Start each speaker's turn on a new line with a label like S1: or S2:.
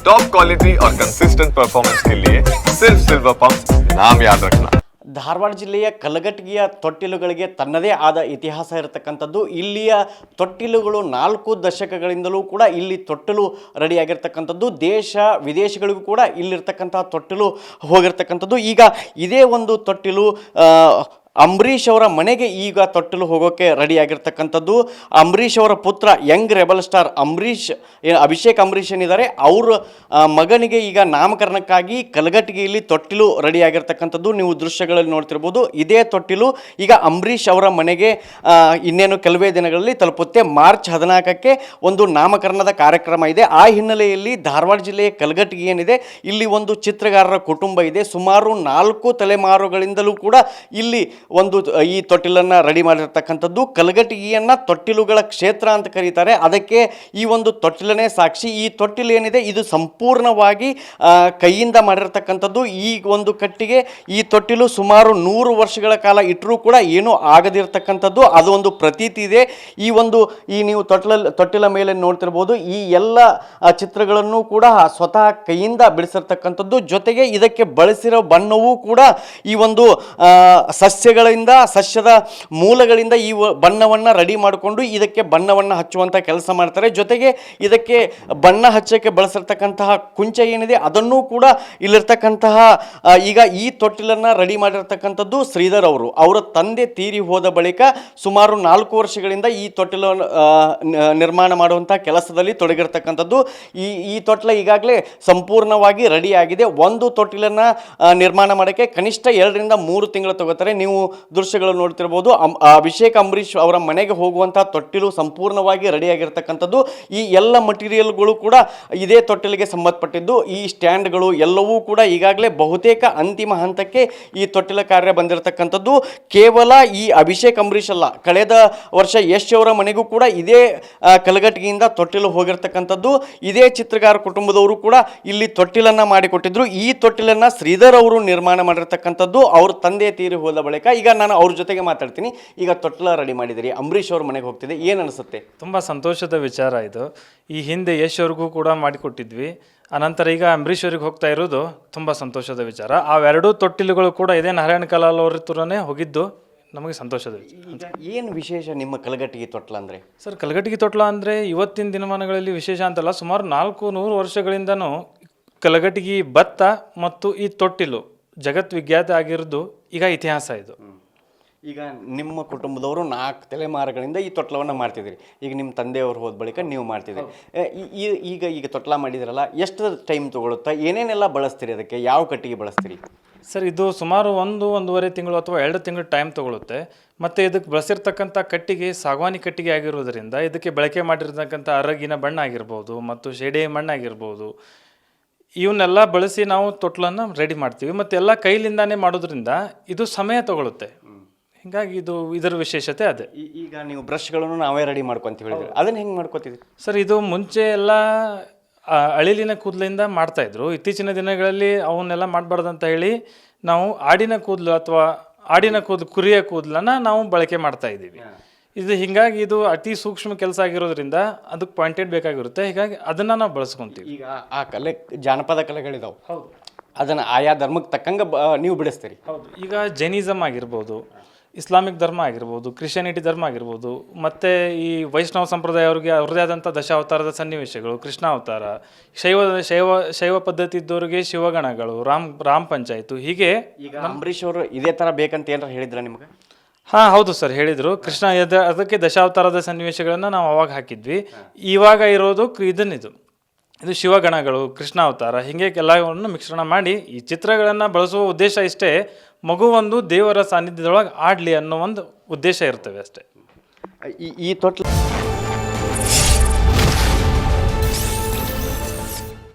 S1: Top quality और consistent performance के लिए सिर्फ सिल्वर पंप नाम याद रखना
S2: ಧಾರವಾಡ ಜಿಲ್ಲೆಯ ಕಲಘಟಗಿಯ ತೊಟ್ಟಿಲುಗಳಿಗೆ ತನ್ನದೇ ಆದ ಇತಿಹಾಸ ಇರತಕ್ಕಂಥದ್ದು ಇಲ್ಲಿಯ ತೊಟ್ಟಿಲುಗಳು ನಾಲ್ಕು ದಶಕಗಳಿಂದಲೂ ಕೂಡ ಇಲ್ಲಿ ತೊಟ್ಟಿಲು ರೆಡಿಯಾಗಿರ್ತಕ್ಕಂಥದ್ದು ದೇಶ ವಿದೇಶಗಳಿಗೂ ಕೂಡ ಇಲ್ಲಿರ್ತಕ್ಕಂಥ ತೊಟ್ಟಿಲು ಹೋಗಿರ್ತಕ್ಕಂಥದ್ದು ಈಗ ಇದೇ ಒಂದು ತೊಟ್ಟಿಲು ಆ, ಅಂಬರೀಷ್ ಅವರ ಮನೆಗೆ ಈಗ ತೊಟ್ಟಲು ಹೋಗೋಕೆ ರೆಡಿ ಆಗಿರ್ತಕ್ಕಂಥದ್ದು. ಅಂಬರೀಷ್ ಅವರ ಪುತ್ರ young rebel star Ambareesh Abhishek Ambareesh ಏನಿದ್ದಾರೆ, ಅವರ ಮಗನಿಗೆ ಈಗ ನಾಮಕರಣಕ್ಕಾಗಿ ಕಲಘಟಗಿಯಲ್ಲಿ ತೊಟ್ಟಿಲು ರೆಡಿ ಆಗಿರ್ತಕ್ಕಂಥದ್ದು. ನೀವು ದೃಶ್ಯಗಳಲ್ಲಿ ನೋಡ್ತಿರ್ಬೋದು, ಇದೇ ತೊಟ್ಟಿಲು ಈಗ ಅಂಬರೀಷ್ ಅವರ ಮನೆಗೆ ಇನ್ನೇನು ಕೆಲವೇ ದಿನಗಳಲ್ಲಿ ತಲುಪುತ್ತೆ. ಮಾರ್ಚ್ ಹದಿನಾಲ್ಕಕ್ಕೆ ಒಂದು ನಾಮಕರಣದ ಕಾರ್ಯಕ್ರಮ ಇದೆ. ಆ ಹಿನ್ನೆಲೆಯಲ್ಲಿ ಧಾರವಾಡ ಜಿಲ್ಲೆಯ ಕಲಘಟಗಿ ಏನಿದೆ, ಇಲ್ಲಿ ಒಂದು ಚಿತ್ರಗಾರರ ಕುಟುಂಬ ಇದೆ. ಸುಮಾರು ನಾಲ್ಕು ತಲೆಮಾರುಗಳಿಂದಲೂ ಕೂಡ ಇಲ್ಲಿ ಒಂದು ಈ ತೊಟ್ಟಿಲನ್ನು ರೆಡಿ ಮಾಡಿರ್ತಕ್ಕಂಥದ್ದು ಕಲಘಟಗಿಯನ್ನು ತೊಟ್ಟಿಲುಗಳ ಕ್ಷೇತ್ರ ಅಂತ ಕರೀತಾರೆ. ಅದಕ್ಕೆ ಈ ಒಂದು ತೊಟ್ಟಿಲನೇ ಸಾಕ್ಷಿ. ಈ ತೊಟ್ಟಿಲು ಏನಿದೆ? ಇದು ಸಂಪೂರ್ಣವಾಗಿ ಕೈಯಿಂದ ಮಾಡಿರ್ತಕ್ಕಂಥದ್ದು. ಈ ಒಂದು ಕಟ್ಟಿಗೆ ಈ ತೊಟ್ಟಿಲು ಸುಮಾರು ನೂರು ವರ್ಷಗಳ ಕಾಲ ಇಟ್ಟರೂ ಕೂಡ ಏನೂ ಆಗದಿರ್ತಕ್ಕಂಥದ್ದು. ಅದು ಒಂದು ಪ್ರತೀತಿ ಇದೆ. ಈ ಒಂದು ಈ ನೀವು ತೊಟ್ಟಿಲ ತೊಟ್ಟಿಲ ಮೇಲೆ ನೋಡ್ತಿರ್ಬೋದು ಈ ಎಲ್ಲ ಚಿತ್ರಗಳನ್ನು ಕೂಡ ಸ್ವತಃ ಕೈಯಿಂದ ಬಿಡಿಸಿರ್ತಕ್ಕಂಥದ್ದು. ಜೊತೆಗೆ ಇದಕ್ಕೆ ಬಳಸಿರೋ ಬಣ್ಣವೂ ಕೂಡ ಈ ಒಂದು ಆ, ಸಸ್ಯಗಳಿಂದ ಸಸ್ಯದ ಮೂಲಗಳಿಂದ ಈ ಬಣ್ಣವನ್ನು ರೆಡಿ ಮಾಡಿಕೊಂಡು ಇದಕ್ಕೆ ಬಣ್ಣವನ್ನು ಹಚ್ಚುವಂಥ ಕೆಲಸ ಮಾಡ್ತಾರೆ. ಜೊತೆಗೆ ಇದಕ್ಕೆ ಬಣ್ಣ ಹಚ್ಚಕ್ಕೆ ಬಳಸಿರ್ತಕ್ಕಂತಹ ಕುಂಚ ಏನಿದೆ, ಅದನ್ನು ಕೂಡ ಇಲ್ಲಿರ್ತಕ್ಕಂತಹ ಈಗ ಈ ತೊಟ್ಟಿಲನ್ನು ರೆಡಿ ಮಾಡಿರ್ತಕ್ಕಂಥದ್ದು ಶ್ರೀಧರ್ ಅವರು. ಅವರ ತಂದೆ ತೀರಿ ಹೋದ ಬಳಿಕ ಸುಮಾರು ನಾಲ್ಕು ವರ್ಷಗಳಿಂದ ಈ ತೊಟ್ಟಿಲ ನಿರ್ಮಾಣ ಮಾಡುವಂಥ ಕೆಲಸದಲ್ಲಿ ತೊಡಗಿರ್ತಕ್ಕಂಥದ್ದು. ಈ ಈ ತೊಟ್ಟಿಲ ಈಗಾಗಲೇ ಸಂಪೂರ್ಣವಾಗಿ ರೆಡಿ ಆಗಿದೆ ಒಂದು ತೊಟ್ಟಿಲನ್ನು ನಿರ್ಮಾಣ ಮಾಡೋಕ್ಕೆ ಕನಿಷ್ಠ ಎರಡರಿಂದ ಮೂರು ತಿಂಗಳು ತಗೋತಾರೆ. ನೀವು ದೃಶ್ಯಗಳು ನೋಡ್ತಿರ್ಬೋದು. ಅಭಿಷೇಕ್ ಅಂಬರೀಷ್ ಅವರ ಮನೆಗೆ ಹೋಗುವಂಥ ತೊಟ್ಟಿಲು ಸಂಪೂರ್ಣವಾಗಿ ರೆಡಿಯಾಗಿರ್ತಕ್ಕಂಥದ್ದು. ಈ ಎಲ್ಲ ಮಟೀರಿಯಲ್ಗಳು ಕೂಡ ಇದೇ ತೊಟ್ಟಿಲಿಗೆ ಸಂಬಂಧಪಟ್ಟಿದ್ದು. ಈ ಸ್ಟ್ಯಾಂಡ್ಗಳು ಎಲ್ಲವೂ ಕೂಡ ಈಗಾಗಲೇ ಬಹುತೇಕ ಅಂತಿಮ ಹಂತಕ್ಕೆ ಈ ತೊಟ್ಟಿಲ ಕಾರ್ಯ ಬಂದಿರತಕ್ಕಂಥದ್ದು. ಕೇವಲ ಈ ಅಭಿಷೇಕ್ ಅಂಬರೀಷ್ ಅಲ್ಲ, ಕಳೆದ ವರ್ಷ ಯಶ್ ಅವರ ಮನೆಗೂ ಕೂಡ ಇದೇ ಕಲಗಟ್ಟಿಗೆಯಿಂದ ತೊಟ್ಟಿಲು ಹೋಗಿರ್ತಕ್ಕಂಥದ್ದು. ಇದೇ ಚಿತ್ರಗಾರ ಕುಟುಂಬದವರು ಕೂಡ ಇಲ್ಲಿ ತೊಟ್ಟಿಲನ್ನು ಮಾಡಿಕೊಟ್ಟಿದ್ರು. ಈ ತೊಟ್ಟಿಲನ್ನು ಶ್ರೀಧರ್ ಅವರು ನಿರ್ಮಾಣ ಮಾಡಿರ್ತಕ್ಕಂಥದ್ದು. ಅವ್ರ ತಂದೆ ತೀರಿ ಹೋದ ಬಳಿಕ ಈಗ ನಾನು ಅವ್ರ ಜೊತೆಗೆ ಮಾತಾಡ್ತೀನಿ. ಈಗ ತೊಟ್ಲ ರೆಡಿ ಮಾಡಿದಿರಿ. ಅಂಬರೀಷ್ ಅವ್ರ ಮನೆಗೆ ಹೋಗ್ತಿದೆ. ಏನು ಅನಿಸುತ್ತೆ?
S3: ತುಂಬ ಸಂತೋಷದ ವಿಚಾರ ಇದು. ಈ ಹಿಂದೆ ಯಶ್ ಅವ್ರಿಗೂ ಕೂಡ ಮಾಡಿಕೊಟ್ಟಿದ್ವಿ. ಅನಂತರ ಈಗ ಅಂಬರೀಷ್ ಅವ್ರಿಗೆ ಹೋಗ್ತಾ ಇರೋದು ತುಂಬ ಸಂತೋಷದ ವಿಚಾರ. ಅವೆರಡೂ ತೊಟ್ಟಿಲುಗಳು ಕೂಡ ಇದೇ ನಾರಾಯಣ ಕಲಾಲ್ ಅವ್ರ ಹತ್ರನೇ ಹೋಗಿದ್ದು ನಮಗೆ ಸಂತೋಷದ ವಿಚಾರ.
S2: ಏನು ವಿಶೇಷ ನಿಮ್ಮ ಕಲಗಟ್ಟಿಗೆ ತೊಟ್ಲ ಅಂದರೆ?
S3: ಸರ್ ಕಲಗಟ್ಟಿಗೆ ತೊಟ್ಲ ಅಂದರೆ ಇವತ್ತಿನ ದಿನಮಾನಗಳಲ್ಲಿ ವಿಶೇಷ ಅಂತಲ್ಲ ಸುಮಾರು ನಾಲ್ಕು ನೂರು ವರ್ಷಗಳಿಂದನೂ ಕಲಗಟಗಿ ಭತ್ತ ಮತ್ತು ಈ ತೊಟ್ಟಿಲು ಜಗತ್ ವಿಖ್ಯಾತ ಆಗಿರೋದು ಈಗ ಇತಿಹಾಸ ಇದು.
S2: ಈಗ ನಿಮ್ಮ ಕುಟುಂಬದವರು ನಾಲ್ಕು ತಲೆಮಾರುಗಳಿಂದ ಈ ತೊಟ್ಲವನ್ನು ಮಾಡ್ತಿದ್ದೀರಿ. ಈಗ ನಿಮ್ಮ ತಂದೆಯವರು ಹೋದ ಬಳಿಕ ನೀವು ಮಾಡ್ತಿದ್ದೀರಿ. ಈ- ಈಗ ಈಗ ತೊಟ್ಲ ಮಾಡಿದ್ರಲ್ಲ ಎಷ್ಟು ಟೈಮ್ ತೊಗೊಳುತ್ತಾ? ಏನೇನೆಲ್ಲ ಬಳಸ್ತೀರಿ ಅದಕ್ಕೆ? ಯಾವ ಕಟ್ಟಿಗೆ ಬಳಸ್ತೀರಿ?
S3: ಸರ್ ಇದು ಸುಮಾರು ಒಂದು ಒಂದೂವರೆ ತಿಂಗಳು ಅಥವಾ ಎರಡು ತಿಂಗಳು ಟೈಮ್ ತಗೊಳುತ್ತೆ. ಮತ್ತು ಇದಕ್ಕೆ ಬಳಸಿರ್ತಕ್ಕಂಥ ಕಟ್ಟಿಗೆ ಸಾಗವಾನಿ ಕಟ್ಟಿಗೆ ಆಗಿರೋದ್ರಿಂದ ಇದಕ್ಕೆ ಬಳಕೆ ಮಾಡಿರ್ತಕ್ಕಂಥ ಅರಗಿನ ಬಣ್ಣ ಆಗಿರ್ಬೋದು ಮತ್ತು ಶೇಡೆ ಮಣ್ಣಾಗಿರ್ಬೋದು ಇವನ್ನೆಲ್ಲ ಬಳಸಿ ನಾವು ತೊಟ್ಲನ್ನು ರೆಡಿ ಮಾಡ್ತೀವಿ. ಮತ್ತು ಎಲ್ಲ ಕೈಲಿಂದಾನೇ ಮಾಡೋದ್ರಿಂದ ಇದು ಸಮಯ ತಗೊಳುತ್ತೆ. ಹೀಗಾಗಿ ಇದು ಇದರ ವಿಶೇಷತೆ ಅದೇ.
S2: ಈ- ಈಗ ನೀವು ಬ್ರಷ್ಗಳನ್ನು ನಾವೇ ರೆಡಿ ಮಾಡ್ಕೊಂತೀವಿ ಅದನ್ನು ಅದನ್ನ ಹೆಂಗೆ ಮಾಡ್ಕೋತೀವಿ
S3: ಸರ್ ಇದು ಮುಂಚೆ ಎಲ್ಲ ಆ, ಅಳಿಲಿನ ಕೂದಲಿಂದ ಮಾಡ್ತಾಯಿದ್ರು ಇತ್ತೀಚಿನ ದಿನಗಳಲ್ಲಿ ಅವನ್ನೆಲ್ಲ ಮಾಡಬಾರ್ದು ಅಂತ ಹೇಳಿ ನಾವು ಆಡಿನ ಕೂದಲು ಅಥವಾ ಆಡಿನ ಕೂದಲು ಕುರಿಯ ಕೂದಲನ್ನು ನಾವು ಬಳಕೆ ಮಾಡ್ತಾ ಇದ್ದೀವಿ. ಇದು ಹಿಂಗಾಗಿ ಇದು ಅತಿ ಸೂಕ್ಷ್ಮ ಕೆಲಸ ಆಗಿರೋದ್ರಿಂದ ಅದಕ್ಕೆ ಪಾಯಿಂಟೆಡ್ ಬೇಕಾಗಿರುತ್ತೆ. ಹೀಗಾಗಿ ಅದನ್ನ ನಾವು ಬಳಸ್ಕೊಂತೀವಿ.
S2: ಈಗ ಆ ಕಲೆ ಜಾನಪದ ಕಲೆಗಳಿದಾವೆ. ಹೌದು. ಅದನ್ನು ಆಯಾ ಧರ್ಮಕ್ಕೆ ತಕ್ಕಂಗೆ ಬ ನೀವು ಬಿಡಿಸ್ತೀರಿ.
S3: ಹೌದು. ಈಗ ಜೈನಿಸಮ್ ಆಗಿರ್ಬೋದು ಇಸ್ಲಾಮಿಕ್ ಧರ್ಮ ಆಗಿರ್ಬೋದು ಕ್ರಿಶ್ಚಿಯಾನಿಟಿ ಧರ್ಮ ಆಗಿರ್ಬೋದು ಮತ್ತು ಈ ವೈಷ್ಣವ ಸಂಪ್ರದಾಯ ಅವ್ರಿಗೆ ಅವ್ರದೇ ಆದಂಥ ದಶಾವತಾರದ ಸನ್ನಿವೇಶಗಳು ಕೃಷ್ಣಾವತಾರ ಶೈವ ಶೈವ ಶೈವ ಪದ್ಧತಿ ಇದ್ದವರಿಗೆ ಶಿವಗಣಗಳು ರಾಮ್ ರಾಮ್ ಪಂಚಾಯತು ಹೀಗೆ
S2: ಈಗ ಅಂಬರೀಷ್ ಅವರು ಇದೇ ಥರ ಬೇಕಂತ ಏನಾರ ಹೇಳಿದ್ರ ನಿಮ್ಗೆ?
S3: ಹಾಂ, ಹೌದು ಸರ್, ಹೇಳಿದ್ರು. ಕೃಷ್ಣ ಎದ- ಅದಕ್ಕೆ ದಶಾವತಾರದ ಸನ್ನಿವೇಶಗಳನ್ನು ನಾವು ಅವಾಗ ಹಾಕಿದ್ವಿ. ಇವಾಗ ಇರೋದು ಕ್- ಇದನ್ನಿದು. ಇದು ಶಿವಗಣಗಳು ಕೃಷ್ಣಾವತಾರ ಹೀಗೆ ಎಲ್ಲವನ್ನು ಮಿಶ್ರಣ ಮಾಡಿ ಈ ಚಿತ್ರಗಳನ್ನು ಬಳಸುವ ಉದ್ದೇಶ ಇಷ್ಟೇ. ಮಗು ಒಂದು ದೇವರ ಸಾನ್ನಿಧ್ಯದೊಳಗೆ ಆಡಲಿ ಅನ್ನೋ ಒಂದು ಉದ್ದೇಶ ಇರ್ತವೆ ಅಷ್ಟೇ.
S2: ಈ ಈ ತೊಟ್ಲ